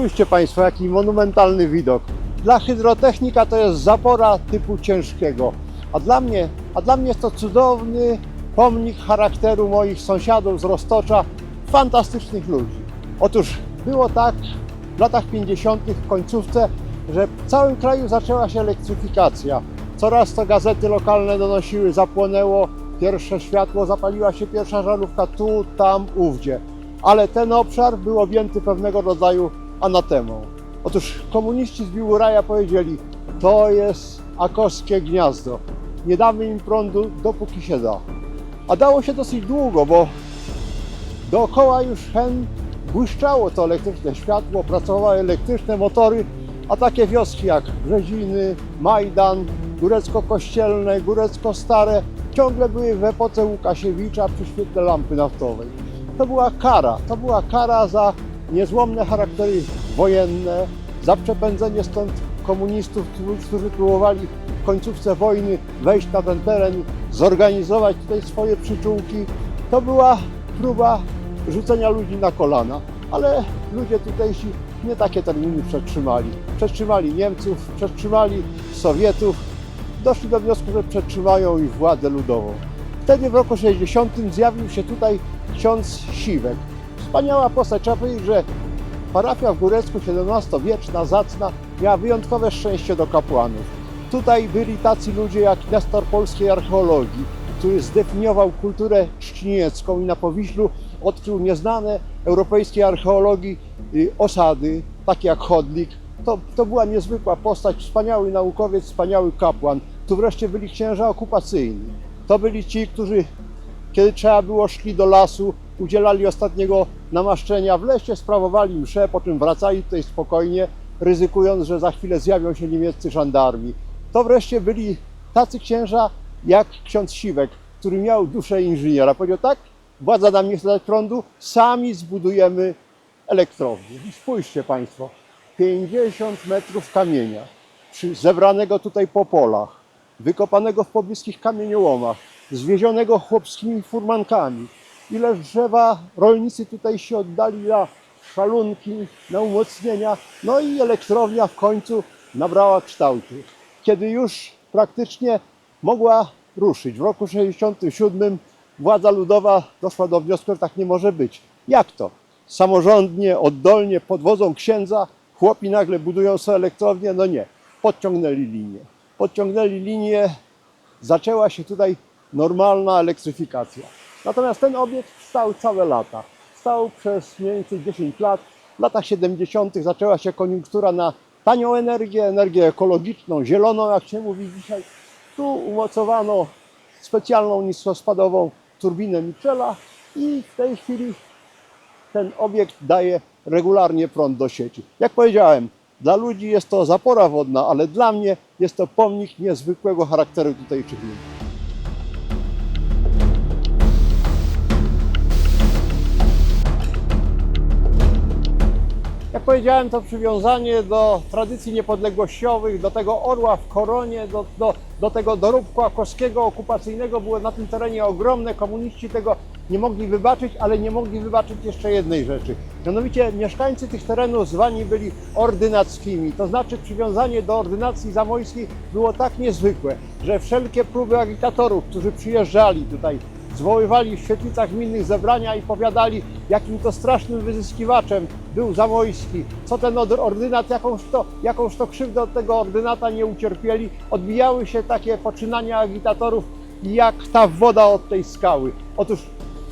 Spójrzcie Państwo, jaki monumentalny widok. Dla hydrotechnika to jest zapora typu ciężkiego, a dla mnie, a dla mnie jest to cudowny pomnik charakteru moich sąsiadów z Roztocza, fantastycznych ludzi. Otóż było tak w latach 50. w końcówce, że w całym kraju zaczęła się elektryfikacja. Coraz to gazety lokalne donosiły, zapłonęło pierwsze światło, zapaliła się pierwsza żarówka tu, tam, ówdzie. Ale ten obszar był objęty pewnego rodzaju anatemą. Otóż komuniści z Biłuraja powiedzieli, to jest akoskie gniazdo. Nie damy im prądu, dopóki się da. A dało się dosyć długo, bo dookoła już hen błyszczało to elektryczne światło, pracowały elektryczne motory, a takie wioski jak Brzeziny, Majdan, Górecko-Kościelne, Górecko-Stare ciągle były w epoce Łukasiewicza przy świetle lampy naftowej. To była kara, to była kara za niezłomne charaktery wojenne, za przepędzenie stąd komunistów, którzy- próbowali w końcówce wojny wejść na ten teren, zorganizować tutaj swoje przyczółki. To była próba rzucenia ludzi na kolana, ale ludzie tutejsi nie takie terminy przetrzymali. Przetrzymali Niemców, przetrzymali Sowietów, doszli do wniosku, że przetrzymają ich władzę ludową. Wtedy w roku 60 zjawił się tutaj ksiądz Siwek. Wspaniała postać. Trzeba powiedzieć, że parafia w Górecku XVII-wieczna, zacna, miała wyjątkowe szczęście do kapłanów. Tutaj byli tacy ludzie jak Nestor polskiej archeologii, który zdefiniował kulturę trzciniecką i na Powiślu odkrył nieznane europejskiej archeologii y, osady, takie jak Chodlik. To, to była niezwykła postać, wspaniały naukowiec, wspaniały kapłan. Tu wreszcie byli księża okupacyjni. To byli ci, którzy kiedy trzeba było, szli do lasu, udzielali ostatniego namaszczenia w lesie, sprawowali mszę, po czym wracali tutaj spokojnie, ryzykując, że za chwilę zjawią się niemieccy żandarmi. To wreszcie byli tacy księża jak ksiądz Siwek, który miał duszę inżyniera. Powiedział tak, władza nam nie chce dać prądu, sami zbudujemy elektrownię. I spójrzcie Państwo, 50 metrów kamienia, zebranego tutaj po polach, wykopanego w pobliskich kamieniołomach, zwiezionego chłopskimi furmankami. Ile drzewa rolnicy tutaj się oddali na szalunki, na umocnienia. No i elektrownia w końcu nabrała kształtu. Kiedy już praktycznie mogła ruszyć. W roku 67 władza ludowa doszła do wniosku, że tak nie może być. Jak to? Samorządnie, oddolnie, pod wodzą księdza, chłopi nagle budują sobie elektrownię? No nie. Podciągnęli linię. Podciągnęli linię, zaczęła się tutaj normalna elektryfikacja. Natomiast ten obiekt stał całe lata. Stał przez mniej więcej 10 lat. W latach 70. zaczęła się koniunktura na tanią energię, energię ekologiczną, zieloną, jak się mówi dzisiaj. Tu umocowano specjalną niskospadową turbinę Michela i w tej chwili ten obiekt daje regularnie prąd do sieci. Jak powiedziałem, dla ludzi jest to zapora wodna, ale dla mnie jest to pomnik niezwykłego charakteru tutejszych ludzi. Powiedziałem, to przywiązanie do tradycji niepodległościowych, do tego orła w koronie, do, do, do tego dorobku akowskiego okupacyjnego było na tym terenie ogromne. Komuniści tego nie mogli wybaczyć, ale nie mogli wybaczyć jeszcze jednej rzeczy. Mianowicie mieszkańcy tych terenów zwani byli ordynackimi, to znaczy przywiązanie do ordynacji zamojskiej było tak niezwykłe, że wszelkie próby agitatorów, którzy przyjeżdżali tutaj zwoływali w świetlicach gminnych zebrania i powiadali, jakim to strasznym wyzyskiwaczem był Zamojski, co ten ordynat, jakąż to, jakąż to krzywdę od tego ordynata nie ucierpieli. Odbijały się takie poczynania agitatorów jak ta woda od tej skały. Otóż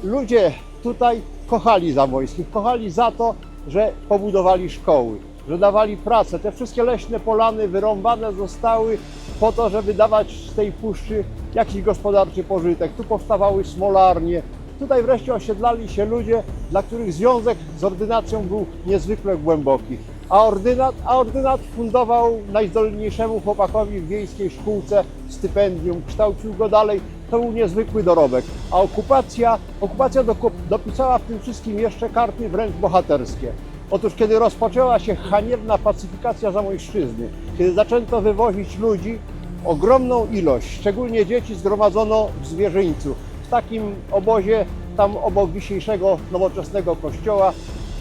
ludzie tutaj kochali Zamojskich, kochali za to, że pobudowali szkoły, że dawali pracę. Te wszystkie leśne polany wyrąbane zostały po to, żeby dawać z tej puszczy jakiś gospodarczy pożytek. Tu powstawały smolarnie. Tutaj wreszcie osiedlali się ludzie, dla których związek z ordynacją był niezwykle głęboki. A ordynat, a ordynat fundował najzdolniejszemu chłopakowi w wiejskiej szkółce stypendium, kształcił go dalej. To był niezwykły dorobek. A okupacja, okupacja dopisała w tym wszystkim jeszcze karty wręcz bohaterskie. Otóż kiedy rozpoczęła się haniebna pacyfikacja Zamojszczyzny, kiedy zaczęto wywozić ludzi, ogromną ilość, szczególnie dzieci, zgromadzono w Zwierzyńcu. W takim obozie, tam obok dzisiejszego nowoczesnego kościoła,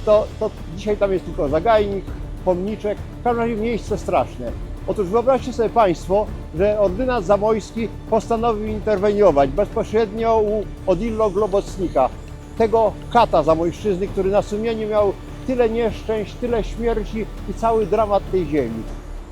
to, to dzisiaj tam jest tylko zagajnik, pomniczek, w każdym razie miejsce straszne. Otóż wyobraźcie sobie Państwo, że ordynat zamojski postanowił interweniować bezpośrednio u Odillo Globocnika, tego kata zamojszczyzny, który na sumieniu miał tyle nieszczęść, tyle śmierci i cały dramat tej ziemi.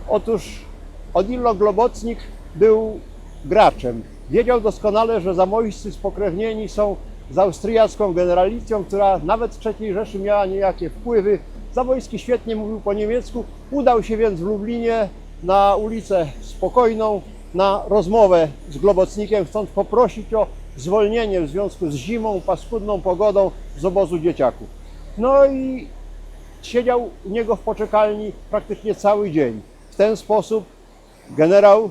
Otóż Odillo Globocnik był graczem. Wiedział doskonale, że zamojscy spokrewnieni są z austriacką generalicją, która nawet w III Rzeszy miała niejakie wpływy. Zamojski świetnie mówił po niemiecku. Udał się więc w Lublinie na ulicę Spokojną na rozmowę z Globocnikiem, chcąc poprosić o zwolnienie w związku z zimą, paskudną pogodą z obozu dzieciaków. No i siedział u niego w poczekalni praktycznie cały dzień. W ten sposób generał,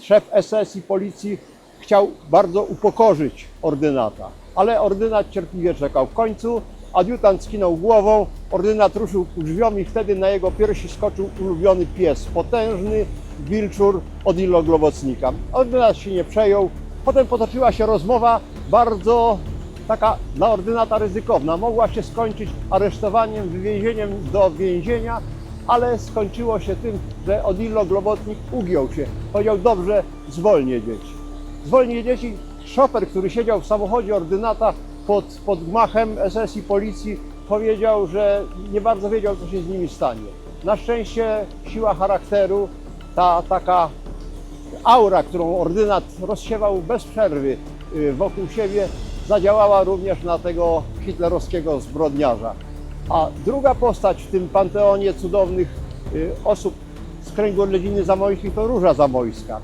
szef SS i policji chciał bardzo upokorzyć ordynata, ale ordynat cierpliwie czekał. W końcu adiutant skinął głową, ordynat ruszył ku drzwiom i wtedy na jego piersi skoczył ulubiony pies, potężny wilczur Odillo Globocnika. Ordynat się nie przejął. Potem potoczyła się rozmowa bardzo taka dla ordynata ryzykowna. Mogła się skończyć aresztowaniem, wywiezieniem do więzienia, ale skończyło się tym, że Odillo Globotnik ugiął się. Powiedział, dobrze, zwolnię dzieci. Zwolnię dzieci. Szofer, który siedział w samochodzie ordynata pod, pod gmachem SS i policji, powiedział, że nie bardzo wiedział, co się z nimi stanie. Na szczęście siła charakteru, ta taka aura, którą ordynat rozsiewał bez przerwy y, wokół siebie, zadziałała również na tego hitlerowskiego zbrodniarza. A druga postać w tym panteonie cudownych y, osób z kręgu rodziny zamojskich to Róża Zamojska.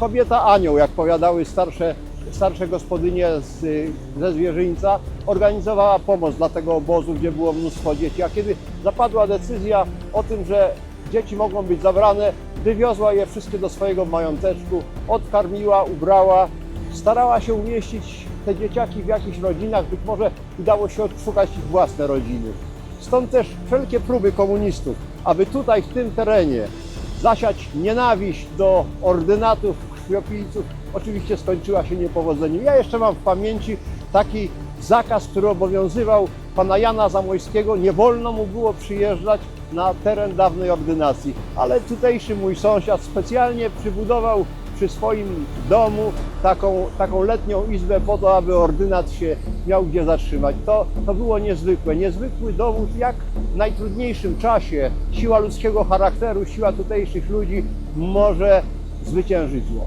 Kobieta anioł, jak powiadały starsze, starsze gospodynie z, y, ze zwierzyńca, organizowała pomoc dla tego obozu, gdzie było mnóstwo dzieci. A kiedy zapadła decyzja o tym, że dzieci mogą być zabrane, wywiozła je wszystkie do swojego mająteczku, odkarmiła, ubrała, starała się umieścić te dzieciaki w jakichś rodzinach, być może udało się odszukać ich własne rodziny. Stąd też wszelkie próby komunistów, aby tutaj w tym terenie zasiać nienawiść do ordynatów, krwiopijców, oczywiście skończyła się niepowodzeniem. Ja jeszcze mam w pamięci taki zakaz, który obowiązywał pana Jana Zamojskiego. Nie wolno mu było przyjeżdżać na teren dawnej ordynacji, ale tutejszy mój sąsiad specjalnie przybudował przy swoim domu taką, taką letnią izbę po to, aby ordynat się miał gdzie zatrzymać. To, to było niezwykłe. Niezwykły dowód, jak w najtrudniejszym czasie siła ludzkiego charakteru, siła tutejszych ludzi może zwyciężyć zło.